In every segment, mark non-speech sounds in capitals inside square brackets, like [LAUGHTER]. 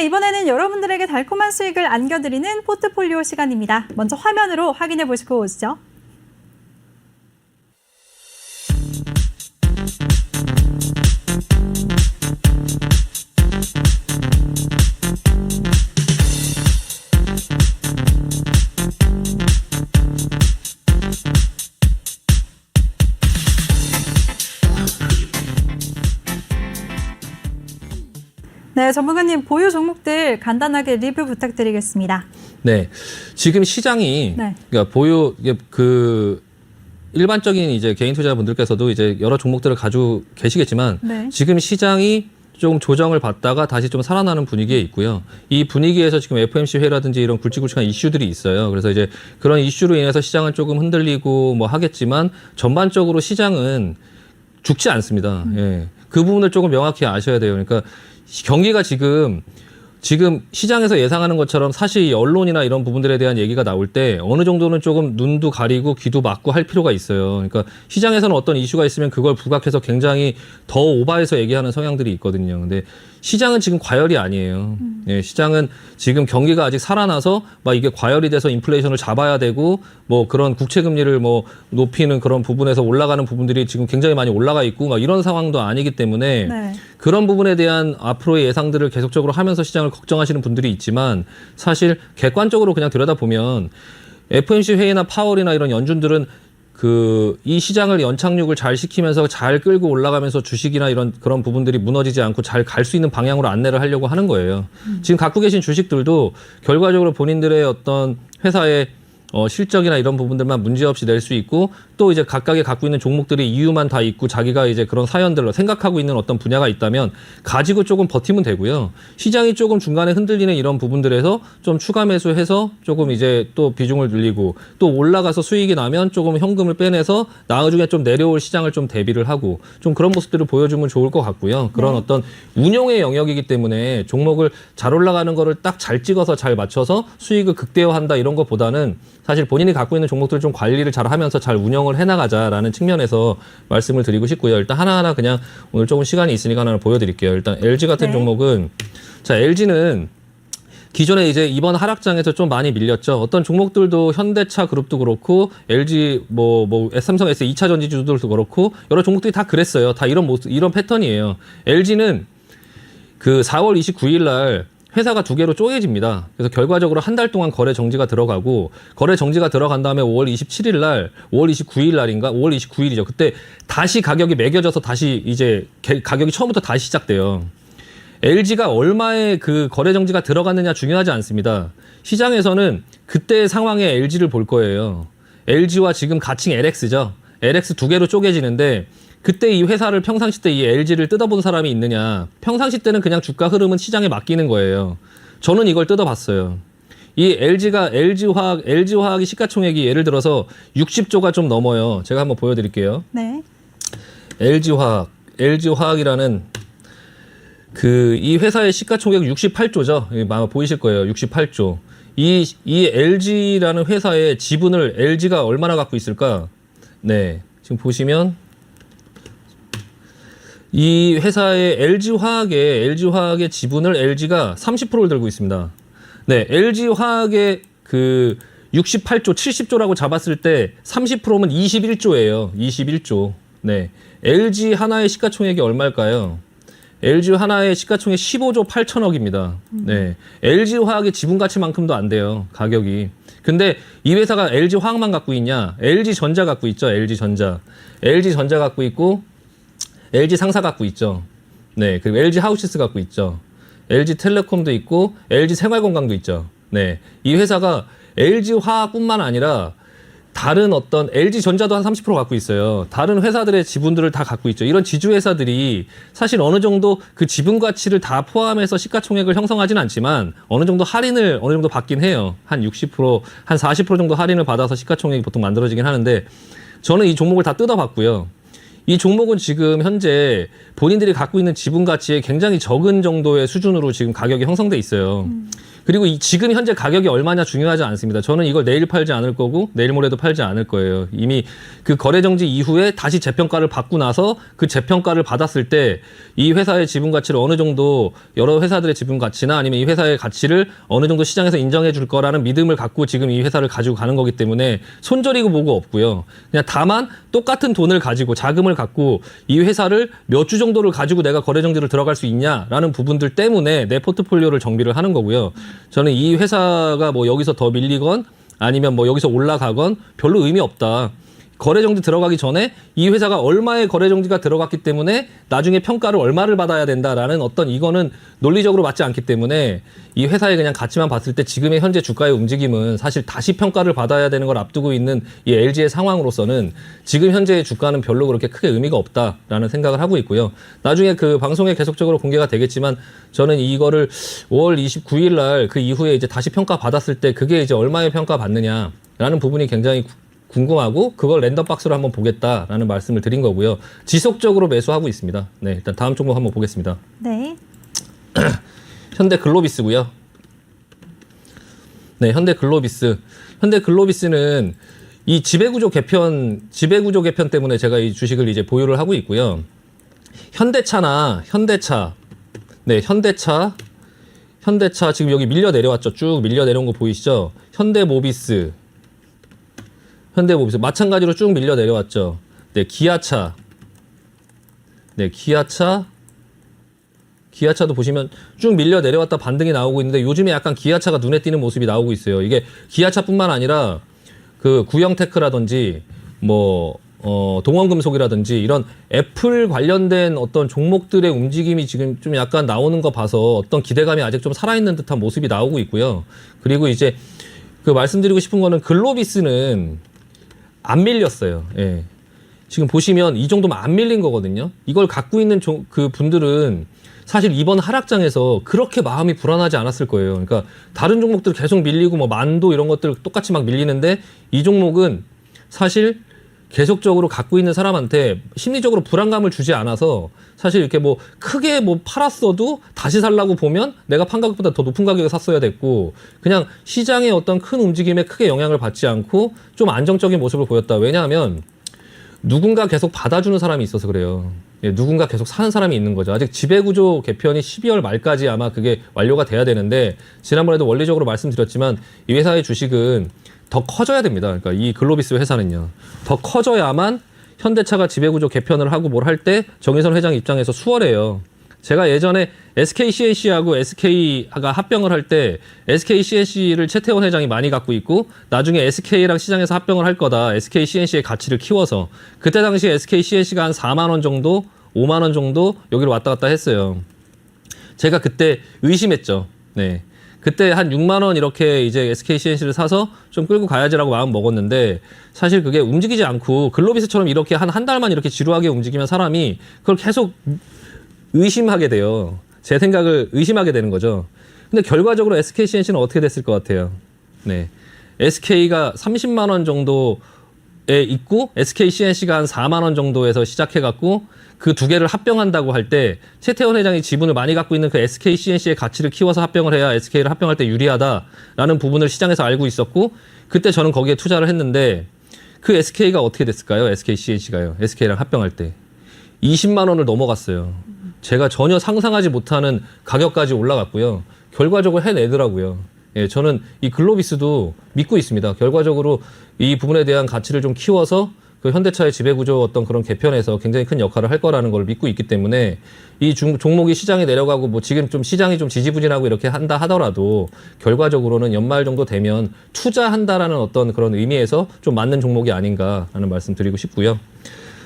네, 이번에는 여러분들에게 달콤한 수익을 안겨드리는 포트폴리오 시간입니다. 먼저 화면으로 확인해 보시고 오시죠. 네, 전문가님 보유 종목들 간단하게 리뷰 부탁드리겠습니다. 네. 지금 시장이 네. 그러니까 보유 그 일반적인 이제 개인 투자분들께서도 이제 여러 종목들을 가지고 계시겠지만 네. 지금 시장이 좀 조정을 받다가 다시 좀 살아나는 분위기에 있고요. 이 분위기에서 지금 FMC 회라든지 이런 굵직굵직한 이슈들이 있어요. 그래서 이제 그런 이슈로 인해서 시장은 조금 흔들리고 뭐 하겠지만 전반적으로 시장은 죽지 않습니다. 예. 그 부분을 조금 명확히 아셔야 돼요. 그러니까 시- 경기가 지금 지금 시장에서 예상하는 것처럼 사실 이 언론이나 이런 부분들에 대한 얘기가 나올 때 어느 정도는 조금 눈도 가리고 귀도 막고 할 필요가 있어요. 그러니까 시장에서는 어떤 이슈가 있으면 그걸 부각해서 굉장히 더 오바해서 얘기하는 성향들이 있거든요. 근데 시장은 지금 과열이 아니에요. 예, 시장은 지금 경기가 아직 살아나서 막 이게 과열이 돼서 인플레이션을 잡아야 되고 뭐 그런 국채 금리를 뭐 높이는 그런 부분에서 올라가는 부분들이 지금 굉장히 많이 올라가 있고 막 이런 상황도 아니기 때문에 네. 그런 부분에 대한 앞으로의 예상들을 계속적으로 하면서 시장을 걱정하시는 분들이 있지만 사실 객관적으로 그냥 들여다보면 FOMC 회의나 파월이나 이런 연준들은 그 이 시장을 연착륙을 잘 시키면서 잘 끌고 올라가면서 주식이나 이런 그런 부분들이 무너지지 않고 잘 갈 수 있는 방향으로 안내를 하려고 하는 거예요. 지금 갖고 계신 주식들도 결과적으로 본인들의 어떤 회사의 어, 실적이나 이런 부분들만 문제없이 낼 수 있고 또 이제 각각의 갖고 있는 종목들이 이유만 다 있고 자기가 이제 그런 사연들로 생각하고 있는 어떤 분야가 있다면 가지고 조금 버티면 되고요. 시장이 조금 중간에 흔들리는 이런 부분들에서 좀 추가 매수해서 조금 이제 또 비중을 늘리고 또 올라가서 수익이 나면 조금 현금을 빼내서 나중에 좀 내려올 시장을 좀 대비를 하고 좀 그런 모습들을 보여주면 좋을 것 같고요. 그런 어떤 운용의 영역이기 때문에 종목을 잘 올라가는 거를 딱 잘 찍어서 잘 맞춰서 수익을 극대화한다 이런 것보다는 사실 본인이 갖고 있는 종목들을 좀 관리를 잘 하면서 잘 운영을 해나가자라는 측면에서 말씀을 드리고 싶고요. 일단 하나하나 그냥 오늘 조금 시간이 있으니까 하나 보여드릴게요. 일단 LG 같은 네. 종목은 자 LG는 기존에 이제 이번 하락장에서 좀 많이 밀렸죠. 어떤 종목들도 현대차 그룹도 그렇고 LG 뭐뭐 삼성 S 2차 전지주들도 그렇고 여러 종목들이 다 그랬어요. 다 이런 모습 이런 패턴이에요. LG는 그 4월 29일 날 회사가 두 개로 쪼개집니다. 그래서 결과적으로 한 달 동안 거래 정지가 들어가고 거래 정지가 들어간 다음에 5월 27일 날, 5월 29일 날인가? 5월 29일이죠. 그때 다시 가격이 매겨져서 다시 이제 개- 가격이 처음부터 다시 시작돼요. LG가 얼마의 그 거래 정지가 들어갔느냐 중요하지 않습니다. 시장에서는 그때 상황에 LG를 볼 거예요. LG와 지금 가칭 LX죠. LX 두 개로 쪼개지는데 그때 이 회사를 평상시 때 이 LG를 뜯어본 사람이 있느냐. 평상시 때는 그냥 주가 흐름은 시장에 맡기는 거예요. 저는 이걸 뜯어봤어요. 이 LG가 LG 화학, LG 화학의 시가총액이 예를 들어서 60조가 좀 넘어요. 제가 한번 보여드릴게요. 네. LG 화학, LG 화학이라는 그 이 회사의 시가총액 68조죠. 아마 보이실 거예요. 68조. 이, 이 LG라는 회사의 지분을 LG가 얼마나 갖고 있을까? 네. 지금 보시면 이 회사의 LG 화학의 LG 화학의 지분을 LG가 30%를 들고 있습니다. 네, LG 화학의 그 68조, 70조라고 잡았을 때 30%면 21조예요. 21조. 네. LG 하나의 시가총액이 얼마일까요? LG 하나의 시가총액 15조 8천억입니다. 네. LG 화학의 지분 가치만큼도 안 돼요. 가격이. 근데 이 회사가 LG 화학만 갖고 있냐? LG 전자 갖고 있죠. LG 전자. LG 전자 갖고 있고 LG 상사 갖고 있죠. 네. 그리고 LG 하우시스 갖고 있죠. LG 텔레콤도 있고 LG 생활건강도 있죠. 네. 이 회사가 LG 화학뿐만 아니라 다른 어떤 LG 전자도 한 30% 갖고 있어요. 다른 회사들의 지분들을 다 갖고 있죠. 이런 지주 회사들이 사실 어느 정도 그 지분 가치를 다 포함해서 시가총액을 형성하지는 않지만 어느 정도 할인을 어느 정도 받긴 해요. 한 60%, 한 40% 정도 할인을 받아서 시가총액이 보통 만들어지긴 하는데 저는 이 종목을 다 뜯어봤고요. 이 종목은 지금 현재 본인들이 갖고 있는 지분 가치에 굉장히 적은 정도의 수준으로 지금 가격이 형성돼 있어요. 그리고 이 지금 현재 가격이 얼마냐 중요하지 않습니다. 저는 이걸 내일 팔지 않을 거고 내일 모레도 팔지 않을 거예요. 이미 그 거래 정지 이후에 다시 재평가를 받고 나서 그 재평가를 받았을 때 이 회사의 지분 가치를 어느 정도 여러 회사들의 지분 가치나 아니면 이 회사의 가치를 어느 정도 시장에서 인정해 줄 거라는 믿음을 갖고 지금 이 회사를 가지고 가는 거기 때문에 손절이고 뭐고 없고요. 그냥 다만 똑같은 돈을 가지고 자금을 갖고 이 회사를 몇 주 정도를 가지고 내가 거래 정지를 들어갈 수 있냐라는 부분들 때문에 내 포트폴리오를 정비를 하는 거고요. 저는 이 회사가 뭐 여기서 더 밀리건 아니면 뭐 여기서 올라가건 별로 의미 없다. 거래 정지 들어가기 전에 이 회사가 얼마의 거래 정지가 들어갔기 때문에 나중에 평가를 얼마를 받아야 된다라는 어떤 이거는 논리적으로 맞지 않기 때문에 이 회사의 그냥 가치만 봤을 때 지금의 현재 주가의 움직임은 사실 다시 평가를 받아야 되는 걸 앞두고 있는 이 LG의 상황으로서는 지금 현재의 주가는 별로 그렇게 크게 의미가 없다라는 생각을 하고 있고요. 나중에 그 방송에 계속적으로 공개가 되겠지만 저는 이거를 5월 29일 날 그 이후에 이제 다시 평가 받았을 때 그게 이제 얼마의 평가 받느냐라는 부분이 굉장히 구- 궁금하고 그걸 랜덤 박스로 한번 보겠다라는 말씀을 드린 거고요. 지속적으로 매수하고 있습니다. 네, 일단 다음 종목 한번 보겠습니다. 네. [CLEARS THROAT] 현대 글로비스고요. 네, 현대 글로비스. 현대 글로비스는 이 지배구조 개편, 지배구조 개편 때문에 제가 이 주식을 이제 보유를 하고 있고요. 현대차나 현대차, 네, 현대차, 현대차 지금 여기 밀려 내려왔죠. 쭉 밀려 내려온 거 보이시죠? 현대모비스, 현대모비스 마찬가지로 쭉 밀려 내려왔죠. 네, 기아차, 네, 기아차, 기아차도 보시면 쭉 밀려 내려왔다 반등이 나오고 있는데 요즘에 약간 기아차가 눈에 띄는 모습이 나오고 있어요. 이게 기아차뿐만 아니라 그 구형테크라든지 뭐 어, 동원금속이라든지 이런 애플 관련된 어떤 종목들의 움직임이 지금 좀 약간 나오는 거 봐서 어떤 기대감이 아직 좀 살아있는 듯한 모습이 나오고 있고요. 그리고 이제 그 말씀드리고 싶은 거는 글로비스는 안 밀렸어요. 예. 지금 보시면 이 정도면 안 밀린 거거든요. 이걸 갖고 있는 종- 그 분들은 사실 이번 하락장에서 그렇게 마음이 불안하지 않았을 거예요. 그러니까 다른 종목들 계속 밀리고 뭐 만도 이런 것들 똑같이 막 밀리는데 이 종목은 사실 계속적으로 갖고 있는 사람한테 심리적으로 불안감을 주지 않아서 사실 이렇게 뭐 크게 뭐 팔았어도 다시 살라고 보면 내가 판 가격보다 더 높은 가격에 샀어야 됐고 그냥 시장의 어떤 큰 움직임에 크게 영향을 받지 않고 좀 안정적인 모습을 보였다. 왜냐하면 누군가 계속 받아주는 사람이 있어서 그래요. 예, 누군가 계속 사는 사람이 있는 거죠. 아직 지배구조 개편이 12월 말까지 아마 그게 완료가 돼야 되는데 지난번에도 원리적으로 말씀드렸지만 이 회사의 주식은 더 커져야 됩니다. 그러니까 이 글로비스 회사는요. 더 커져야만 현대차가 지배구조 개편을 하고 뭘 할 때 정의선 회장 입장에서 수월해요. 제가 예전에 SK CNC하고 SK가 합병을 할 때 SK CNC를 최태원 회장이 많이 갖고 있고 나중에 SK랑 시장에서 합병을 할 거다. SK CNC의 가치를 키워서 그때 당시에 SK CNC가 한 4만 원 정도, 5만 원 정도 여기로 왔다 갔다 했어요. 제가 그때 의심했죠. 네. 그때 한 6만 원 이렇게 이제 SK CNC를 사서 좀 끌고 가야지라고 마음 먹었는데 사실 그게 움직이지 않고 글로비스처럼 이렇게 한 한 달만 이렇게 지루하게 움직이면 사람이 그걸 계속 의심하게 돼요. 제 생각을 의심하게 되는 거죠. 근데 결과적으로 SK CNC는 어떻게 됐을 것 같아요? 네. SK가 30만 원 정도에 있고 SK CNC가 한 4만 원 정도에서 시작해 갖고 그 두 개를 합병한다고 할 때 최태원 회장이 지분을 많이 갖고 있는 그 SK CNC의 가치를 키워서 합병을 해야 SK를 합병할 때 유리하다라는 부분을 시장에서 알고 있었고 그때 저는 거기에 투자를 했는데 그 SK가 어떻게 됐을까요? SK CNC가요. SK랑 합병할 때 20만 원을 넘어갔어요. 제가 전혀 상상하지 못하는 가격까지 올라갔고요. 결과적으로 해내더라고요. 예, 저는 이 글로비스도 믿고 있습니다. 결과적으로 이 부분에 대한 가치를 좀 키워서 그 현대차의 지배구조 어떤 그런 개편에서 굉장히 큰 역할을 할 거라는 걸 믿고 있기 때문에 이 중- 종목이 시장에 내려가고 뭐 지금 좀 시장이 좀 지지부진하고 이렇게 한다 하더라도 결과적으로는 연말 정도 되면 투자한다라는 어떤 그런 의미에서 좀 맞는 종목이 아닌가 하는 말씀 드리고 싶고요.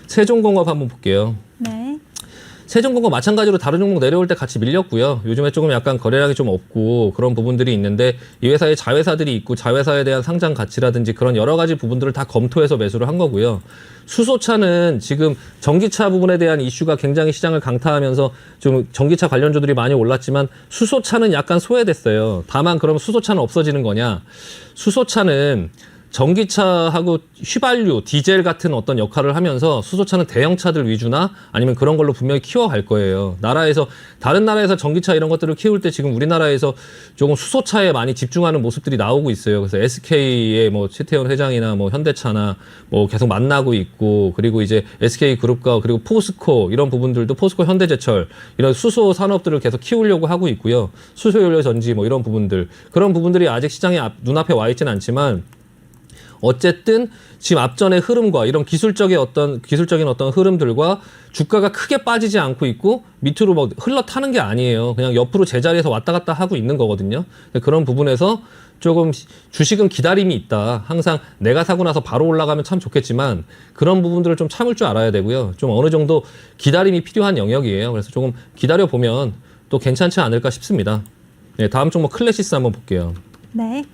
세종공업 한번 볼게요. 네. 세종공업 마찬가지로 다른 종목 내려올 때 같이 밀렸고요. 요즘에 조금 약간 거래량이 좀 없고 그런 부분들이 있는데 이 회사에 자회사들이 있고 자회사에 대한 상장 가치라든지 그런 여러 가지 부분들을 다 검토해서 매수를 한 거고요. 수소차는 지금 전기차 부분에 대한 이슈가 굉장히 시장을 강타하면서 좀 전기차 관련주들이 많이 올랐지만 수소차는 약간 소외됐어요. 다만 그럼 수소차는 없어지는 거냐? 수소차는 전기차하고 휘발유, 디젤 같은 어떤 역할을 하면서 수소차는 대형차들 위주나 아니면 그런 걸로 분명히 키워갈 거예요. 나라에서 다른 나라에서 전기차 이런 것들을 키울 때 지금 우리나라에서 조금 수소차에 많이 집중하는 모습들이 나오고 있어요. 그래서 SK의 뭐 최태원 회장이나 뭐 현대차나 뭐 계속 만나고 있고 그리고 이제 SK 그룹과 그리고 포스코 이런 부분들도 포스코 현대제철 이런 수소 산업들을 계속 키우려고 하고 있고요. 수소연료 전지 뭐 이런 부분들 그런 부분들이 아직 시장에 앞, 눈앞에 와 있지는 않지만 어쨌든 지금 앞전의 흐름과 이런 기술적인 어떤 기술적인 어떤 흐름들과 주가가 크게 빠지지 않고 있고 밑으로 막 흘러 타는 게 아니에요. 그냥 옆으로 제자리에서 왔다 갔다 하고 있는 거거든요. 그런 부분에서 조금 주식은 기다림이 있다. 항상 내가 사고 나서 바로 올라가면 참 좋겠지만 그런 부분들을 좀 참을 줄 알아야 되고요. 좀 어느 정도 기다림이 필요한 영역이에요. 그래서 조금 기다려 보면 또 괜찮지 않을까 싶습니다. 네, 다음 종목 클래시스 한번 볼게요. 네.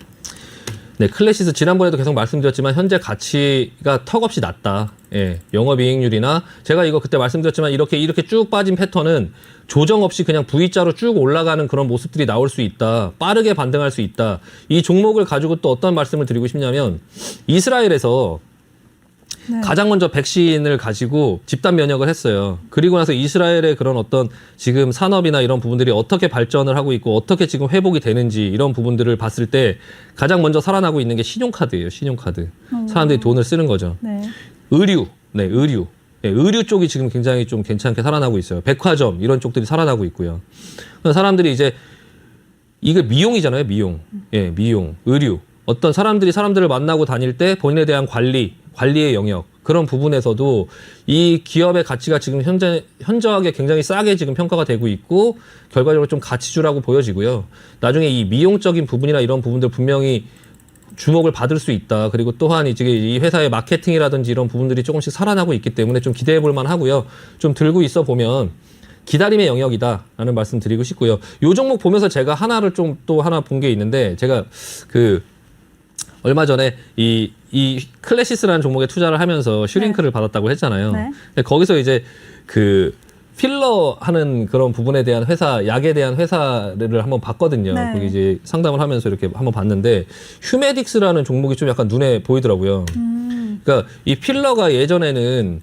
네, 클래시스 지난번에도 계속 말씀드렸지만 현재 가치가 턱없이 낮다. 예, 영업이익률이나 제가 이거 그때 말씀드렸지만 이렇게 이렇게 쭉 빠진 패턴은 조정 없이 그냥 V자로 쭉 올라가는 그런 모습들이 나올 수 있다. 빠르게 반등할 수 있다. 이 종목을 가지고 또 어떤 말씀을 드리고 싶냐면 이스라엘에서 네. 가장 먼저 백신을 가지고 집단 면역을 했어요. 그리고 나서 이스라엘의 그런 어떤 지금 산업이나 이런 부분들이 어떻게 발전을 하고 있고 어떻게 지금 회복이 되는지 이런 부분들을 봤을 때 가장 먼저 살아나고 있는 게 신용카드예요. 신용카드. 사람들이 돈을 쓰는 거죠. 네. 의류, 네, 의류. 네, 의류 쪽이 지금 굉장히 좀 괜찮게 살아나고 있어요. 백화점 이런 쪽들이 살아나고 있고요. 사람들이 이제 이게 미용이잖아요, 미용. 예, 미용, 의류. 어떤 사람들이 사람들을 만나고 다닐 때 본인에 대한 관리, 관리의 영역 그런 부분에서도 이 기업의 가치가 지금 현재 현저하게 굉장히 싸게 지금 평가가 되고 있고 결과적으로 좀 가치주라고 보여지고요. 나중에 이 미용적인 부분이나 이런 부분들 분명히 주목을 받을 수 있다. 그리고 또한 이제 이 회사의 마케팅이라든지 이런 부분들이 조금씩 살아나고 있기 때문에 좀 기대해 볼 만하고요. 좀 들고 있어 보면 기다림의 영역이다라는 말씀 드리고 싶고요. 요 종목 보면서 제가 하나를 좀 또 하나 본 게 있는데 제가 그 얼마 전에 이, 이 클래시스라는 종목에 투자를 하면서 슈링크를 받았다고 했잖아요. 네. 근데 거기서 이제 그 필러 하는 그런 부분에 대한 회사, 약에 대한 회사를 한번 봤거든요. 네. 거기 이제 상담을 하면서 이렇게 한번 봤는데 휴메딕스라는 종목이 좀 약간 눈에 보이더라고요. 음. 그러니까 이 필러가 예전에는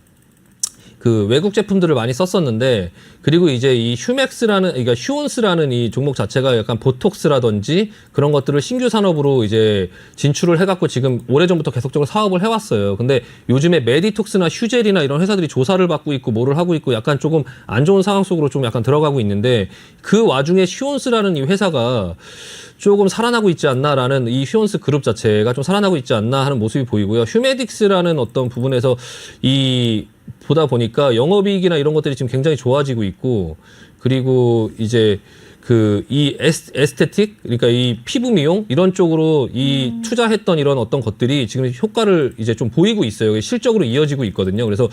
그 외국 제품들을 많이 썼었는데 그리고 이제 이 휴맥스라는 그러니까 휴온스라는 이 종목 자체가 약간 보톡스라든지 그런 것들을 신규 산업으로 이제 진출을 해갖고 지금 오래전부터 계속적으로 사업을 해왔어요. 근데 요즘에 메디톡스나 휴젤이나 이런 회사들이 조사를 받고 있고 뭐를 하고 있고 약간 조금 안 좋은 상황 속으로 좀 약간 들어가고 있는데 그 와중에 휴온스라는 이 회사가 조금 살아나고 있지 않나라는 이 휴온스 그룹 자체가 좀 살아나고 있지 않나 하는 모습이 보이고요. 휴메딕스라는 어떤 부분에서 이 보다 보니까 영업이익이나 이런 것들이 지금 굉장히 좋아지고 있고 그리고 이제 그 이 에스테틱 그러니까 이 피부 미용 이런 쪽으로 이 투자했던 이런 어떤 것들이 지금 효과를 이제 좀 보이고 있어요. 실적으로 이어지고 있거든요. 그래서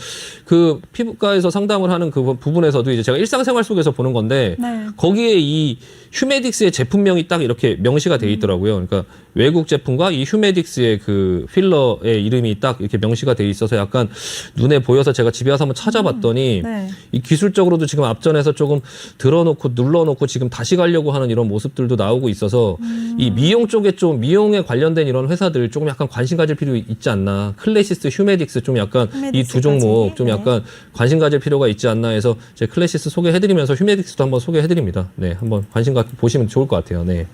그 피부과에서 상담을 하는 그 부분에서도 이제 제가 일상생활 속에서 보는 건데 네. 거기에 이 휴메딕스의 제품명이 딱 이렇게 명시가 돼 있더라고요. 그러니까 외국 제품과 이 휴메딕스의 그 필러의 이름이 딱 이렇게 명시가 돼 있어서 약간 눈에 보여서 제가 집에 와서 한번 찾아봤더니 네. 이 기술적으로도 지금 앞전에서 조금 들어놓고 눌러놓고 지금 다시 가려고 하는 이런 모습들도 나오고 있어서 이 미용 쪽에 좀 미용에 관련된 이런 회사들 조금 약간 관심 가질 필요 있지 않나 클래시스 휴메딕스 좀 약간 이 두 종목 좀 네. 약간 관심 가질 필요가 있지 않나 해서 제 클래시스 소개해드리면서 휴메딕스도 한번 소개해드립니다. 네, 한번 관심 갖고 보시면 좋을 것 같아요. 네.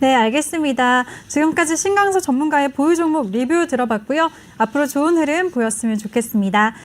네, 알겠습니다. 지금까지 신강서 전문가의 보유 종목 리뷰 들어봤고요. 앞으로 좋은 흐름 보였으면 좋겠습니다.